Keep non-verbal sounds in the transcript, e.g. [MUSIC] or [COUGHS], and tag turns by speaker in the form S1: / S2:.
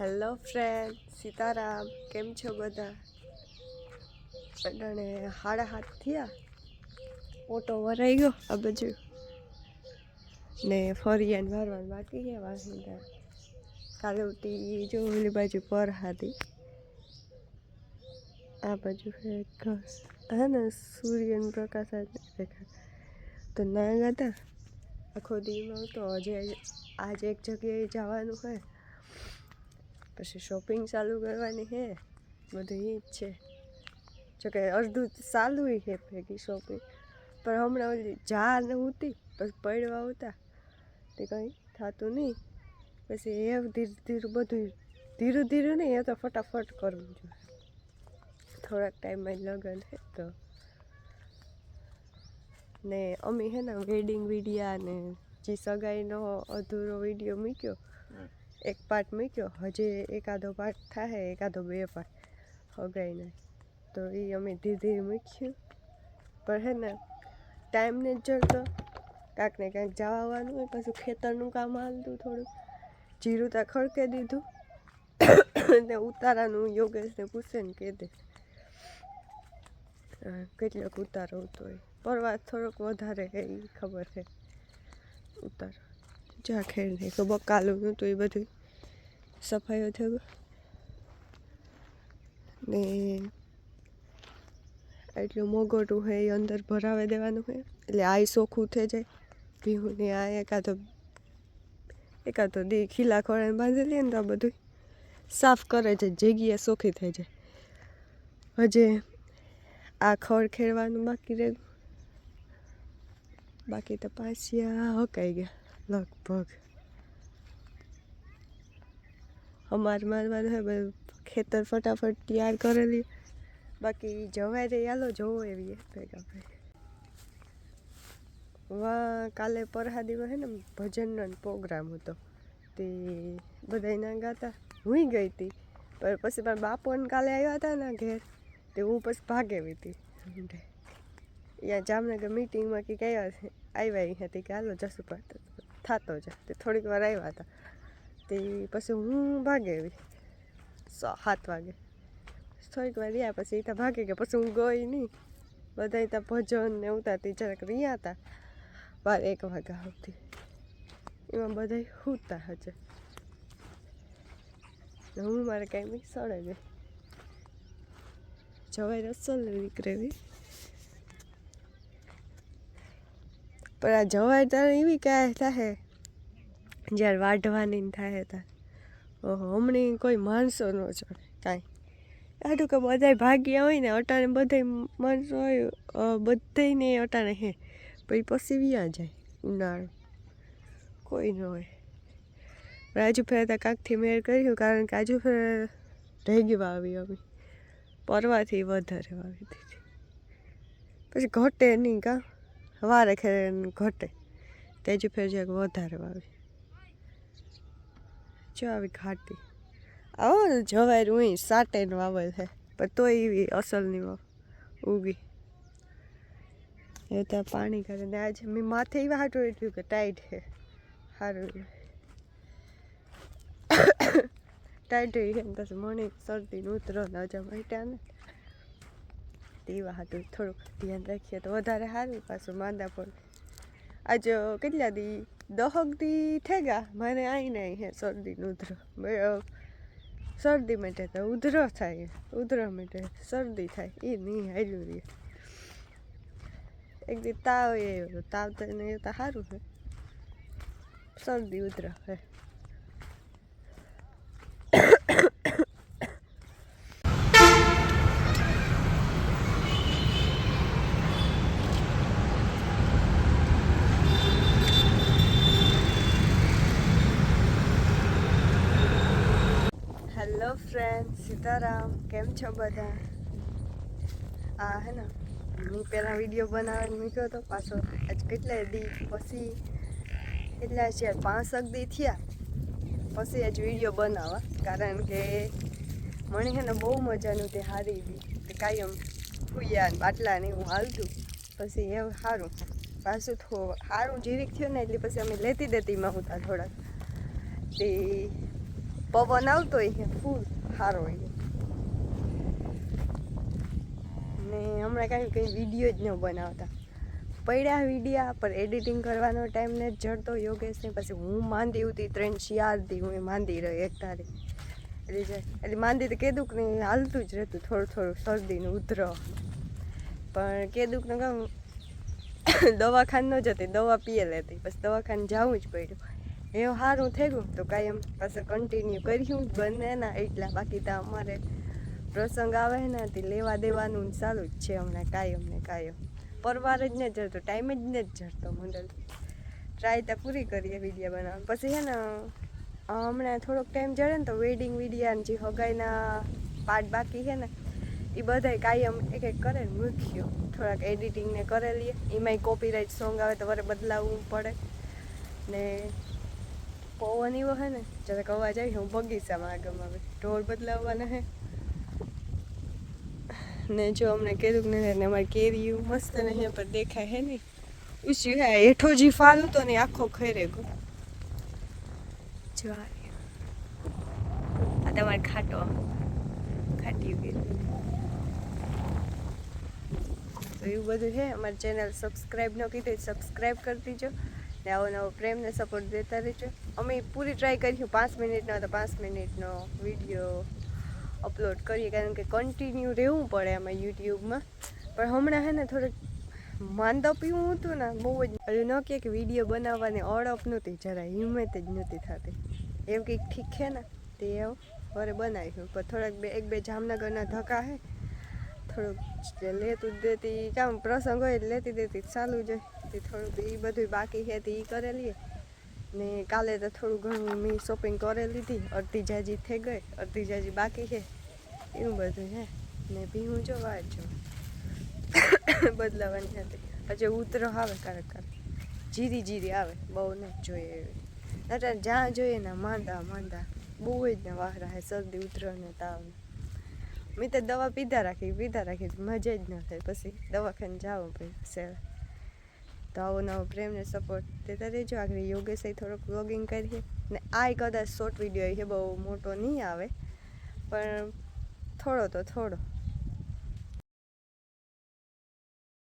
S1: Hello friend, Sitaram, કેમ છો બધા? અટાણે હાડા હાથ થયા? ઓટો વરાઈ ગયો આ બાજુ. ને ફરિયાને વારવાનું બાકી છે વાસિંદા કાલે ઉઠી જો ઓલી બાજુ પર હતી આ બાજુ છે ઘર ને, સૂર્યનો પ્રકાશ જ તો ના ગાતા? આખો દીમાં તો હજી આજે એક જગ્યાએ જવાનું હોય. પછી શોપિંગ ચાલુ કરવાની છે બધું એ જ છે. જોકે અડધું ચાલુ છે ભેગી શોપિંગ પણ હમણાં ઓલી જા ને ઉતી, પછી પડવા ઉતા, તે કંઈ થતું નહીં. પછી એ ધીરે ધીરે બધું ધીરે ધીરે નહીં, એ તો ફટાફટ કરવું જોઈએ. થોડાક ટાઈમમાં લગન છે તો. ને અમે હે ને વેડિંગ વિડિયા ને જે સગાઈનો અધૂરો વીડિયો મૂક્યો એક પાર્ટ મૂક્યો. હજી એકાદો પાર્ટ થાય એકાદો બે પાર્ટ હગાઈને તો એ અમે ધીરે ધીરે મૂક્યું. પણ હે ને ટાઈમને જ જડતો. કાંક ને કાંઈક જવા આવવાનું હોય, પાછું ખેતરનું કામ હાલતું થોડું. જીરું ત્યાં ખડકે દીધું. ને ઉતારાનું યોગેશને પૂછે ને કહી દે. કેટલોક ઉતારો હતો એ પરવાસ થોડોક વધારે એ ખબર છે ઉતારો. જા ખેડ નહીં. તો બકાલું નહોતું એ બધું સફાઈઓ થઈ ગયું ને એટલું મોગોટું હોય એ અંદર ભરાવે દેવાનું હોય. એટલે આ ચોખ્ખું થઈ જાય. ભીહુને આ એકાદો એકાદો દી ખીલા ખોળાને બાંધી લે ને તો આ બધું સાફ કરે છે. જગ્યા ચોખ્ખી થઈ જાય. હજે આ ખડ ખેડવાનું બાકી રહે બાકી તો પાછિયા હકાઈ ગયા. લગભગ અમારે મારવાનું બધું ખેતર ફટાફટ તૈયાર કરેલી. બાકી જવાય રે હાલો જોવો એવી ભેગા ભાઈ વા કાલે પરહાદીમાં હે ને, ભજનનો પ્રોગ્રામ હતો. તે બધા ના ગાતા. હું ગઈ હતી પણ પછી મારા બાપોને કાલે આવ્યા હતા ને ઘેર, તે હું પછી ભાગેવી હતી અહીંયા જામનગર મિટિંગમાં કે છે આવ્યા હતી કે હાલો જશું પણ થતો જ. તે થોડીક વાર આવ્યા હતા. તે પછી હું ભાગે એવી સાત વાગે. થોડીક વાર રહ્યા પછી ત્યાં ભાગે ગયા. પછી હું ગઈ નહીં બધા ત્યાં ભજન ને ઉતારતી જરાક રહ્યા હતા. બાર એક વાગ્યા સુધી. એમાં બધા સૂતા હજે હું મારે કાંઈ સળે ગઈ જવાય રસલ નીકળેવી પણ આ જવાય ત્યારે એવી કાંઈ થાય જ્યારે વાઢવાની થાય ત્યારે ઓહો, હમણાં કોઈ માણસો ન ચડે, કાંઈ. આટલું કે બધાય ભાગ્યા હોય ને, અટાણે બધાય માણસો હોય બધાને અટાણે હે. પછી પછી વ્યા જાય, ઉનાળો. કોઈ ન હોય. રાજુ ફેર ત્યાં કાંકથી મેળ કર્યું, કારણ કે આજુ ફેર ઢેગી વાવી અમે પરવાથી વધારે વાવી દીધી. પછી ઘટે નહીં કાં? વારે ખેરે ઘટે. તેજ ફેર જરાક વધારે વાવી. જો આવી ઘાટી. આવો જવાય રૂઈ સાટેન વાવે છે. પણ તોય એવી અસલની વાવ. ઉગી. એ ત્યાં પાણી કરે ને આજે મેં માથે એવા હાટું એટલું કે ટાઈટ છે. સારું ટાઈટ [COUGHS] છે ને પછી મને શરદી ઉતરો ને હજા મટ્યા ને તેવા હતું. થોડુંક ધ્યાન રાખીએ તો વધારે સારું પાછું માંદા પણ. આજ કેટલા દી? દહક દી ગયા? મને આવીને અહીં હે શરદી ઉધરો. શરદી માટે તો ઉધરો થાય. ઉધરો માટે શરદી થાય. એ નહીં હાર્યું રહે એક દી તાવ એ, તાવ તો એને તો સારું છે શરદી ઉધરો હે હેલો ફ્રેન્ડ સીતારામ, કેમ છો બધા? આ હે ને, હું પહેલાં વીડિયો બનાવીને મૂક્યો હતો, પાછો આજ કેટલા દી પછી, કેટલા છે, પાંસઠ દી થયા. પછી આજ વીડિયો બનાવવા, કારણ કે મને છે ને બહુ મજાનું તે હારી દી. તે કાયમ ને બાટલા ને એવું હાલતું. પછી એ સારું પાછું થો સારું જીરીક થયું ને એટલે પછી અમે લેતી દેતી માં હતા થોડાક. તે પવન આવતો હોય ફૂલ. સારો એ ને હમણાં કાંઈ કંઈ વીડિયો જ ન બનાવતા. પડ્યા વિડીયા પર એડિટિંગ કરવાનો ટાઈમ ને જડતો યોગેશને પછી હું માંદી હતી ત્રણ શિયાળતી હું એ માંદી રહી એક તારી એટલે જે, એટલે માંદી તો કેદુક નહીં હાલતું જ રહેતું, થોડું થોડું શરદીનું ઉધરો પણ કેદુક કે દવાખાન ન જતી, દવા પીએ લેતી. પછી દવાખાને જવું જ પડ્યું. એવું સારું થઈ ગયું તો કાંઈ એમ પાછું કન્ટિન્યુ કર્યું બંને ના. એટલા બાકી તો અમારે પ્રસંગ આવે ને તે લેવા દેવાનું ચાલુ જ છે હમણાં કાયમ ને કાયમ પરવાર જ ન જડતો ટાઈમ જ ન જડતો મંડળ. ટ્રાય તો પૂરી કરીએ વીડિયો બનાવવા પછી છે ને હમણાં થોડોક ટાઈમ જડે ને તો વેડિંગ વિડીયા જે હગાઈના પાર્ટ બાકી છે ને એ બધાય કાયમ એક એક કરે મૂક્યો. થોડાક એડિટિંગ ને કરે લઈએ એમાંય કોપીરાઇટ સોંગ આવે તો વરે બદલાવવું પડે ને પવન એવો હે ને, જરાક અવાજ આવી હું બગીચામાં આગળ આવે. ઢોર બદલાવવાના હે. ને જો અમને કીધું કે નહીં અમારે કેરીયું મસ્ત ને અહીંયા પર દેખાય હે નહીં ઉસ્યું હે હેઠો જી ફાલ હતો ને આખો ખરે ગયો. જો આ તમારે ખાટો ખાટી ગયું. તો એવું બધું છે અમારી ચેનલ સબસ્ક્રાઈબ ન કીધું સબસ્ક્રાઈબ કરી દીજો. ને આવો નવો પ્રેમને સપોર્ટ દેતા રહેજો. અમે પૂરી ટ્રાય કરીશું. પાંચ મિનિટનો તો પાંચ મિનિટનો વીડિયો અપલોડ કરીએ, કારણ કે કન્ટિન્યુ રહેવું પડે આમાં યુટ્યુબમાં. પણ હમણાં હે ને થોડુંક માંદા પીવું હતું ને, બહુ જ ન કહે કે વીડિયો બનાવવાની અડપ નહોતી, જરા હિંમત જ નહોતી થતી. એવું કંઈક ઠીક છે ને, તે એવું વરે બનાવ્યું પણ થોડાક બે, એક બે જામનગરના ધક્કા હે. થોડુંક લેતું દેતી કામ પ્રસંગ હોય લેતી દેતી, ચાલુ જાય તે થોડુંક એ બધું બાકી છે તે એ કરેલી ને કાલે તો થોડું ઘણું મેં શોપિંગ કરી લીધી, અડધી જાજી થઈ ગઈ, અડધી જાજી બાકી છે. એવું બધું છે. ને ભીહું જો વાર જો. બદલાવાની હતી. હજુ ઉતરો આવે ક્યારેક ક્યારેક જીરી જીરી આવે, બહુ ન જોઈએ એવી. અત્યારે જ્યાં જોઈએ ને માંદા માંદા. બહુ જ ને વાહરા હે, શરદી, ઉતરો ને તાવ મેં તો દવા પીધા રાખી પીધા રાખી, મજા જ ન થાય. પછી દવાખાને જાવું પછી તો આવો નવો પ્રેમને સપોર્ટ દેતા રહેજો આગળ યોગેશ થોડોક વ્લોગિંગ કરીએ. ને આ કદાચ શોર્ટ વીડિયો છે, બહુ મોટો નહીં આવે. પણ થોડો તો થોડો.